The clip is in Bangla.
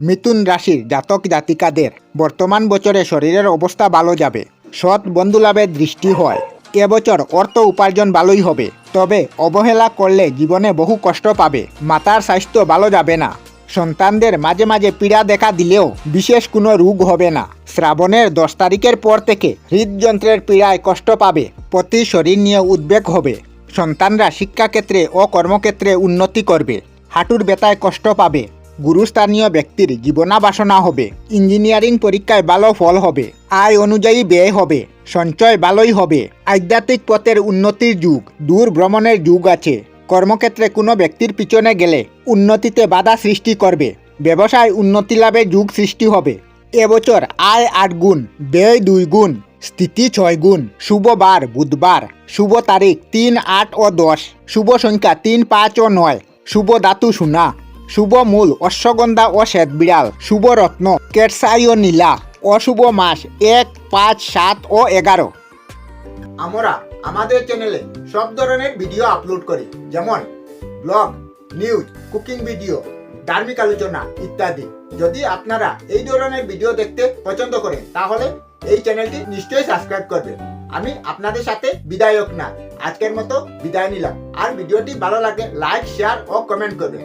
মিথুন রাশির জাতক জাতিকাদের বর্তমান বছরে শরীরের অবস্থা ভালো যাবে। সৎ বন্ধু লাভের দৃষ্টি হয়। এবছর অর্থ উপার্জন ভালোই হবে, তবে অবহেলা করলে জীবনে বহু কষ্ট পাবে, মাতার স্বাস্থ্য ভালো যাবে না। সন্তানদের মাঝে মাঝে পীড়া দেখা দিলেও বিশেষ কোনো রোগ হবে না। শ্রাবণের দশ তারিখের পর থেকে হৃদযন্ত্রের পীড়ায় কষ্ট পাবে প্রতি শরীর নিয়ে উদ্বেগ হবে। সন্তানরা শিক্ষাক্ষেত্রে ও কর্মক্ষেত্রে উন্নতি করবে, হাঁটুর ব্যথায় কষ্ট পাবে। গুরুস্থানীয় ব্যক্তির জীবনাবাসনা হবে ইঞ্জিনিয়ারিং পরীক্ষায় ভালো ফল হবে, আয় অনুযায়ী ব্যয় হবে, সঞ্চয় ভালোই হবে, আধ্যাত্মিক পথের উন্নতির যুগ দূর ভ্রমণের যুগ আছে। কর্মক্ষেত্রে কোনো ব্যক্তির পিছনে গেলে উন্নতিতে বাধা সৃষ্টি করবে ব্যবসায় উন্নতি লাভে যুগ সৃষ্টি হবে। এবছর আয় আট গুণ, ব্যয় দুই গুণ, স্থিতি ছয় গুণ, শুভ বার বুধবার শুভ তারিখ তিন আট ও দশ শুভ সংখ্যা তিন পাঁচ ও নয়, শুভ ধাতু সোনা শুভ মূল, অশ্বগন্ধা ও শ্বেতবিড়াল শুভ রত্ন কেটসাই ও নীলা। অশুভ মাস, এক, পাঁচ, সাত ও এগারো। আমরা আমাদের চ্যানেলে সব ধরনের ভিডিও আপলোড করি। যেমন ব্লগ নিউজ কুকিং ভিডিও ধার্মিক আলোচনা ইত্যাদি। যদি আপনারা এই ধরনের ভিডিও দেখতে পছন্দ করেন, তাহলে এই চ্যানেলটি নিশ্চয়ই সাবস্ক্রাইব করবেন। আমি আপনাদের সাথে বিদায়ক না, আজকের মতো বিদায় নিলাম। আর ভিডিওটি ভালো লাগে লাইক শেয়ার ও কমেন্ট করবেন।